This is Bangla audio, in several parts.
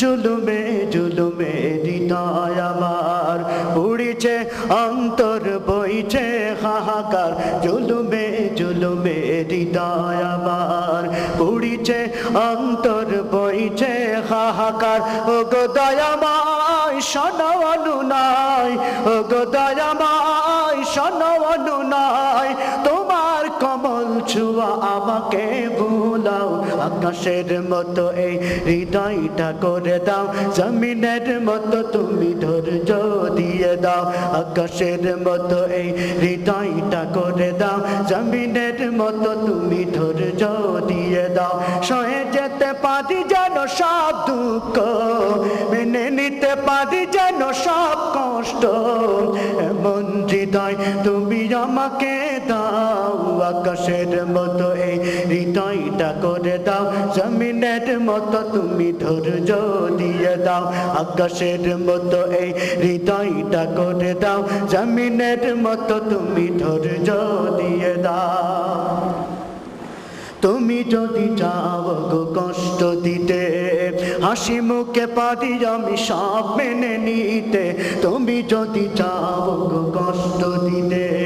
জুলুমে জুলুমে হৃদয় আমার উড়িছে, অন্তর বইছে হাহাকার। জুলুমে জুলুমে হৃদয় আমার উড়িছে, অন্তর বইছে হাহাকার। ও গো দয়াময় শোনো নাই ও গো আমাকে ভুলাও, আকাশের মতো এই হৃদয়টা করে দাও, জমিনের মতো তুমি ধৈর্য দিয়ে দাও, আকাশের মতো এই হৃদয়টা করে দাও, জমিনের মতো তুমি ধৈর্য দিয়ে দাও। সহে যেতে পারি যেন সব দুঃখ, মেনে নিতে পারি যেন সব কষ্ট, এমন হৃদয় তুমি আমাকে দাও। আকাশের মতো এই হৃদয়টা করে দাও। জমিনের মতো তুমি ধৈর্য দিয়ে দাও। আকাশের মতো এই হৃদয়টা করে দাও। জমিনের মতো তুমি ধৈর্য দিয়ে দাও। তুমি যদি চাও গো কষ্ট দিতে, হাসি মুখে পারি আমি সব মেনে নিতে। তুমি যদি চাও গো কষ্ট দিতে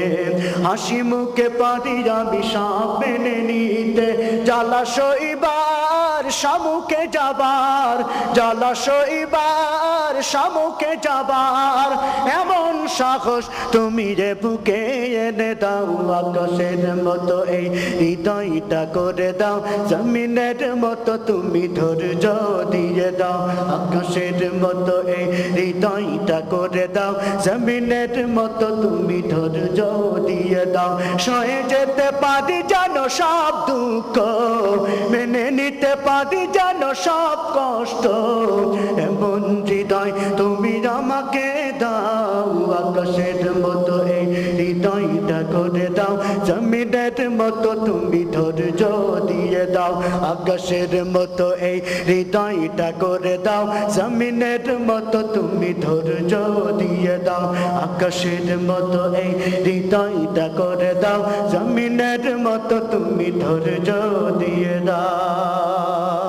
হাসি মুখে পারি আমি সব মেনে নিতে। জলাশয়বার সমুখে যাবার জলাশয়বার সমুখে যাবার। এমন সাহস তুমি রে বুকে এনে দাও, আকাশের মতো এই হৃদয়টা করে দাও। জমিনের মতো তুমি ধৈর্য দিয়ে দাও, আকাশের মতো এই হৃদয়টা করে দাও। জমিনের মতো তুমি ধৈর্য দিয়ে দাও। সয়ে যেতে পারি জানো সব দুঃখ, মেনে নিতে পারি জানো সব কষ্ট। এমন হৃদয় তুমি আমাকে দাও, আকাশের মতো তুমি ধৈর্য দিয়ে দাও, আকাশের মতো এই হৃদয়টা করে দাও, জমিনের মতো তুমি ধৈর্য দিয়ে দাও, আকাশের মতো এই হৃদয়টা করে দাও, জমিনের মতো তুমি ধৈর্য দিয়ে দাও।